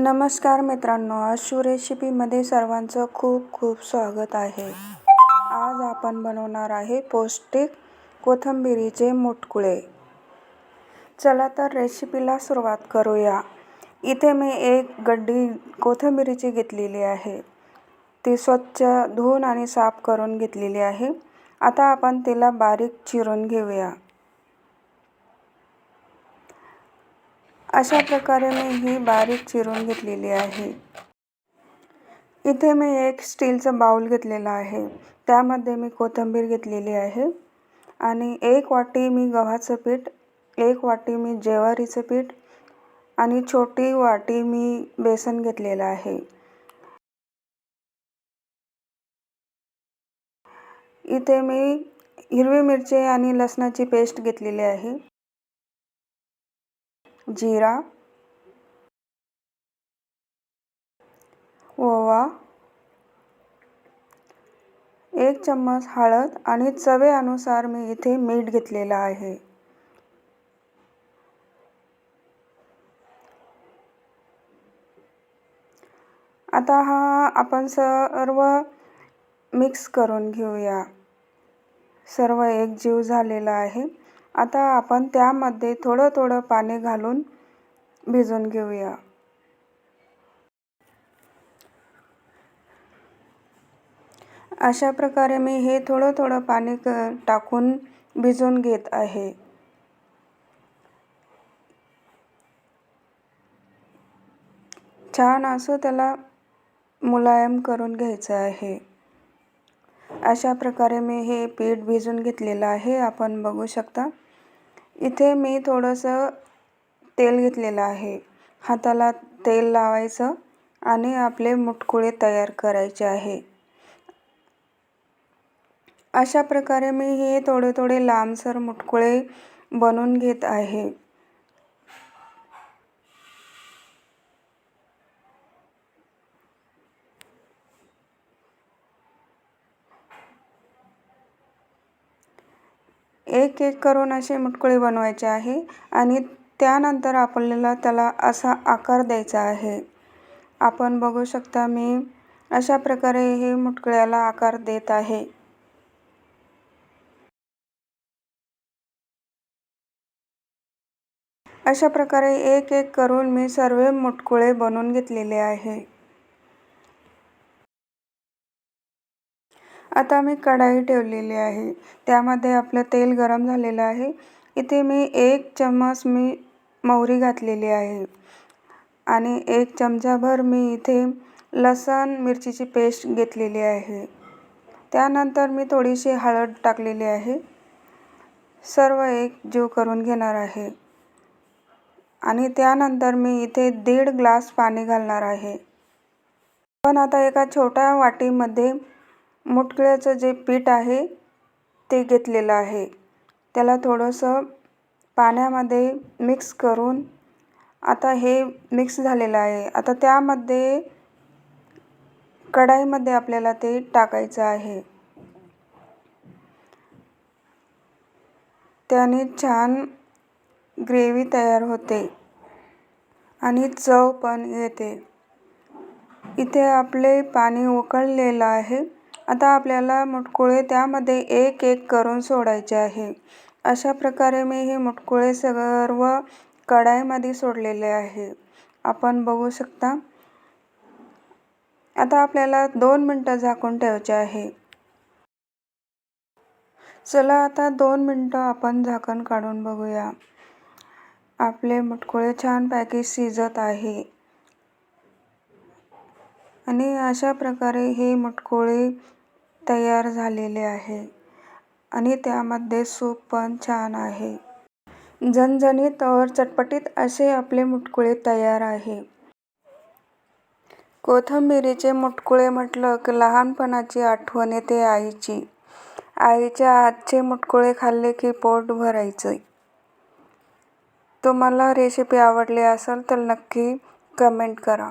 नमस्कार मित्रांनो आशू रेसिपीमध्ये सर्वांचं खूप खूप स्वागत आहे. आज आपण बनवणार आहे पौष्टिक कोथंबिरीचे मुटकुळे. चला तर रेसिपीला सुरुवात करूया. इथे मी एक गड्डी कोथिंबिरीची घेतलेली आहे. ती स्वच्छ धुवून आणि साफ करून घेतलेली आहे. आता आपण तिला बारीक चिरून घेऊया. अशा प्रकारे मी ही बारीक चिरून घेतलेली आहे. इथे मी एक स्टीलचं बाऊल घेतलेलं आहे. त्यामध्ये मी कोथिंबीर घेतलेली आहे. आणि एक वाटी मी गव्हाचं पीठ एक वाटी मी जेवारीचं पीठ आणि छोटी वाटी मी बेसन घेतलेलं आहे. इथे मी हिरवी मिरची आणि लसणाची पेस्ट घेतलेली आहे. जिरा ओवा एक चम्मच हळद आणि चवेनुसार मी इथे मीठ घेतलेलं आहे. आता हा आपण सर्व मिक्स करून घेऊया. सर्व एकजीव झालेला आहे. आता आपण त्यामध्ये थोडं थोडं पाणी घालून भिजवून घेऊया. अशा प्रकारे मी हे थोडं थोडं पाणी क टाकून भिजवून घेत आहे. छान असं त्याला मुलायम करून घ्यायचं आहे. अशा प्रकारे मी हे पीठ भिजून घेतलेलं आहे. आपण बघू शकता. इथे मी थोडंसं तेल घेतलेलं आहे. हाताला तेल लावायचं आणि आपले मुटकुळे तयार करायचे आहे. अशा प्रकारे मी हे थोडे थोडे लांबसर मुटकुळे बनवून घेत आहे. एक एक करून असे मुटकुळे बनवायचे आहे आणि त्यानंतर आपल्याला त्याला असा आकार द्यायचा आहे. आपण बघू शकता मी अशा प्रकारे हे मुटकुळ्याला आकार देत आहे. अशा प्रकारे एक एक करून मी सर्व मुटकुळे बनवून घेतलेले आहे. आता मी कढाई ठेवलेली आहे. त्यामध्ये आपलं तेल गरम झालेलं आहे. इथे मी एक चम्मच मी मोहरी घातलेली आहे. आणि एक चमचाभर मी इथे लसण मिरचीची पेस्ट घेतलेली आहे. त्यानंतर मी थोडीशी हळद टाकलेली आहे. सर्व एक जीव करून घेणार आहे. आणि त्यानंतर मी इथे दीड ग्लास पाणी घालणार आहे. पण आता एका छोट्या वाटीमध्ये मुटकळ्याचं जे पीठ आहे ते घेतलेलं आहे. त्याला थोडंसं पाण्यामध्ये मिक्स करून आता हे मिक्स झालेलं आहे. आता त्यामध्ये कढाईमध्ये आपल्याला ते टाकायचं आहे. त्याने छान ग्रेव्ही तयार होते आणि चव पण येते. इथे आपले पाणी उकळलेलं आहे. आता आपल्याला मुटकुळे त्यामध्ये एक एक करून सोडायचे आहे. अशा प्रकारे मी हे मुटकुळे सर्व कढाईमध्ये सोडलेले आहे. आपण बघू शकता. आता आपल्याला दोन मिनटं झाकून ठेवायचे आहे. चला आता दोन मिनटं आपण झाकण काढून बघूया. आपले मुटकुळे छानपैकी शिजत आहे. आणि अशा प्रकारे हे मुटकुळे तयार झालेले आहे आणि त्यामध्ये सूप पण छान आहे. झणझणीत और चटपटीत असे आपले मुटकुळे तयार आहे. कोथिंबिरीचे मुटकुळे म्हटलं की लहानपणाची आठवण येते आईची. आईच्या हातचे मुटकुळे खाल्ले की पोट भरायचं. तुम्हाला रेसिपी आवडली असेल तर नक्की कमेंट करा.